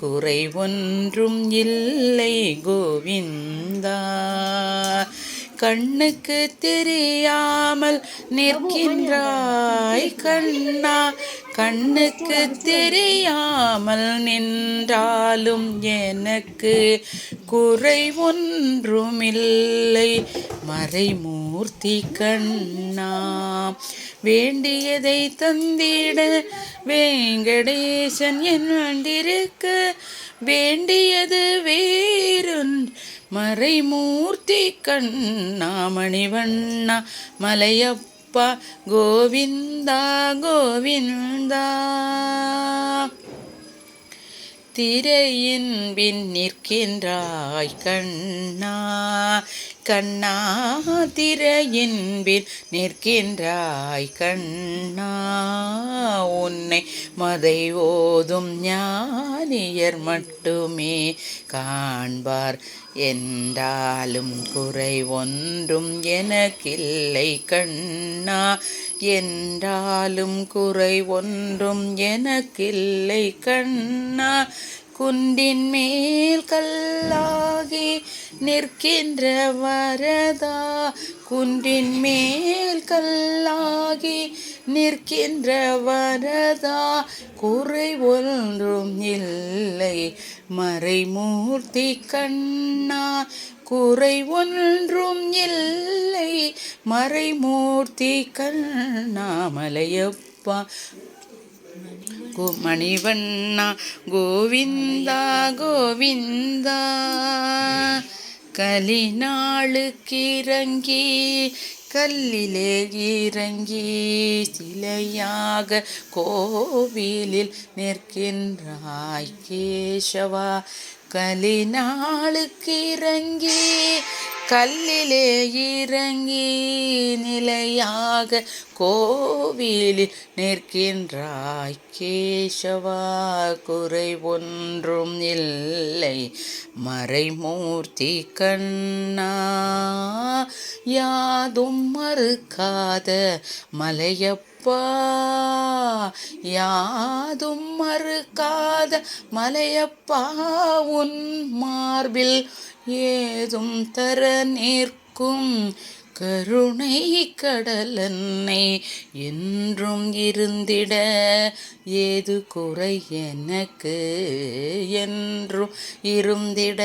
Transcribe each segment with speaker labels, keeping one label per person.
Speaker 1: குறை ஒன்றும் இல்லை கோவிந்தா. கண்ணுக்கு தெரியாமல் நிற்கின்றாய் கண்ணா. கண்ணுக்கு தெரியாமல் நின்றாலும் எனக்கு குறை ஒன்றுமில்லை மறைமூர்த்தி கண்ணா. வேண்டியதை தந்திட வேங்கடேசன் என் வண்டிருக்க. வேண்டியது வேறுன் மறைமூர்த்தி கண்ணா. மணிவண்ணா மலையப்பா கோவிந்தா கோவிந்தா. திரையின் பின் நிற்கின்றாய் கண்ணா. கண்ணா திரையின்பில் நிற்கின்றாய் கண்ணா. உன்னை மதை ஓதும் ஞானியர் மட்டுமே காண்பார். என்றாலும் குறை ஒன்றும் எனக்கில்லை கண்ணா. என்றாலும் குறை ஒன்றும் எனக்கில்லை கண்ணா. குன்றின் மேல் கல்லா நிற்கின்ற வரதா குன்றின் மேல் கல்லாகி நிற்கின்ற வரதா குறை ஒன்றும் இல்லை. மறைமூர்த்தி கண்ணா குறை ஒன்றும் இல்லை. மறைமூர்த்தி கண்ணா மலையப்பா மணிவண்ணா கோவிந்தா கோவிந்தா. கலிநாளுக்கிறங்கி கல்லிலே இறங்கி சிலையாக கோவிலில் நிற்கின்றாய் கேசவா. கலிநாளுக்கு இறங்கி கல்லிலே இறங்கி நிலையாக கோவிலில் நிற்கின்றாய் கேசவா. குறை ஒன்றும் இல்லை. மறைமூர்த்தி கண்ணா. யாதும் மறுக்காத மலையப்பா. யாதும் மறுக்காத மலையப்பா. உன் மார்பில் ஏதும் தர நிற்கும் கருணை கடலன்னை என்றும் இருந்திட. ஏது குறை எனக்கு என்றும் இருந்திட.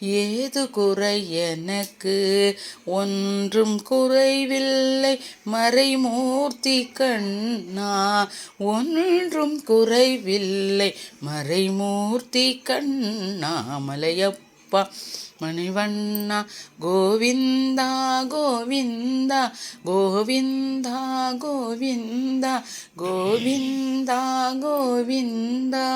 Speaker 1: ஏது குறை எனக்கு ஒன்றும் குறைவில்லை. மறைமூர்த்தி கண்ணா ஒன்றும் குறைவில்லை. மறைமூர்த்தி கண்ணா மலையப்ப மணிவண்ணா கோவிந்தா கோவிந்தா கோவிந்தா கோவிந்தா கோவிந்தா கோவிந்தா